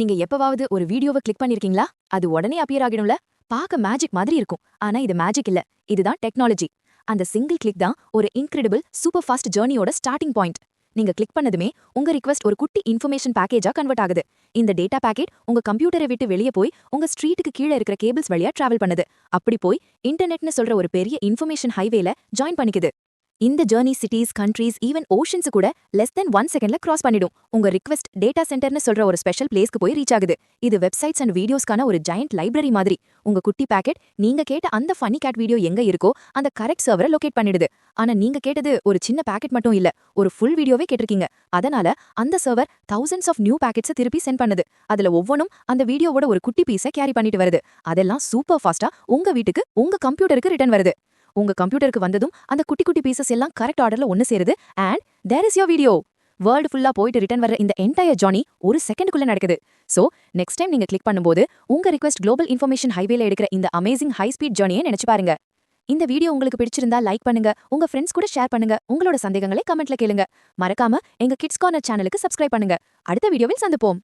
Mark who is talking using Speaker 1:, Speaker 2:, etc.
Speaker 1: நீங்க எப்பவாவது ஒரு வீடியோவை கிளிக் பண்ணிருக்கீங்களா? அது உடனே அப்பியர் ஆகிடும்ல. பார்க்க மேஜிக் மாதிரி இருக்கும். ஆனா இது மேஜிக் இல்ல. இதுதான் டெக்னாலஜி அந்த சிங்கிள் கிளிக் தான் ஒரு இன்கிரெடிபிள் சூப்பர் ஃபாஸ்ட் ஜேர்னியோட ஸ்டார்டிங் பாயிண்ட் நீங்க கிளிக் பண்ணதுமே உங்க ரிக்வெஸ்ட் ஒரு குட்டி இன்ஃபர்மேஷன் பேக்கேஜா கன்வெர்ட் ஆகுது. இந்த டேட்டா பேக்கெட் உங்க கம்ப்யூட்டரை விட்டு வெளியே போய் உங்க ஸ்ட்ரீட்டுக்கு கீழே இருக்கிற கேபிள்ஸ் வழியா டிராவல் பண்ணுது. அப்படி போய் இன்டர்நெட்னு சொல்ற ஒரு பெரிய இன்ஃபர்மேஷன் ஹைவேல ஜாயின் பண்ணிக்குது. இந்த journey cities countries even oceans கூட லெஸ் தென் ஒன் செகண்ட்ல கிராஸ் பண்ணிடும். உங்க ரிக்வெஸ்ட் டேட்டா சென்டர்னு சொல்ற ஒரு ஸ்பெஷல் பிளேஸ்க்கு போய் ரீச் ஆகுது. இது வெப்சைட்ஸ் அண்ட் வீடியோஸ்க்கான ஒரு ஜெயண்ட் லைப்ரரி மாதிரி. உங்க குட்டி பேக்கெட் நீங்க கேட்ட அந்த ஃபனி கேட் வீடியோ எங்க இருக்கோ அந்த கரெக்ட் சர்வரை லொகேட் பண்ணிடுது. ஆனா நீங்க கேட்டது ஒரு சின்ன பேக்கெட் மட்டும் இல்ல ஒரு ஃபுல் வீடியோவே கேட்டிருக்கீங்க. அதனால அந்த சர்வர் தௌசண்ட்ஸ் ஆஃப் நியூ பேக்கெட்ஸை திருப்பி சென்ட் பண்ணுது. அதுல ஒவ்வொன்றும் அந்த வீடியோவோட ஒரு குட்டி பீஸை கேரி பண்ணிட்டு வருது. அதெல்லாம் சூப்பர் ஃபாஸ்டா உங்க வீட்டுக்கு உங்க கம்ப்யூட்டருக்கு ரிட்டர்ன் வருது. உங்க கம்ப்யூட்டருக்கு வந்ததும் அந்த குட்டி குட்டி பீசஸ் எல்லாம் கரெக்ட் ஆர்டர்ல ஒன்னு சேருது. And there is your video world ஃபுல்லா போயிட்டு ரிட்டர்ன் வர இந்த என்டையர் ஜானி ஒரு செகண்டுக்குள்ள நடக்குது. சோ நெக்ஸ்ட் டைம் நீங்க கிளிக் பண்ணும்போது உங்க ரிக்வெஸ்ட் குளோபல் இன்ஃபர்மேஷன் ஹைவேல எடுக்கிற இந்த அமேசிங் ஹை ஸ்பீட் ஜானியை நினைச்சு பாருங்க. இந்த வீடியோ உங்களுக்கு பிடிச்சிருந்தா லைக் பண்ணுங்க உங்க ஃப்ரெண்ட்ஸ் கூட ஷேர் பண்ணுங்க உங்களோட சந்தேகங்களை கமெண்ட்ல கேளுங்க. மறக்காம எங்க கிட்ஸ் கார்னர் சேனலுக்கு சப்ஸ்கிரைப் பண்ணுங்க. அடுத்த வீடியோவில் சந்திப்போம்.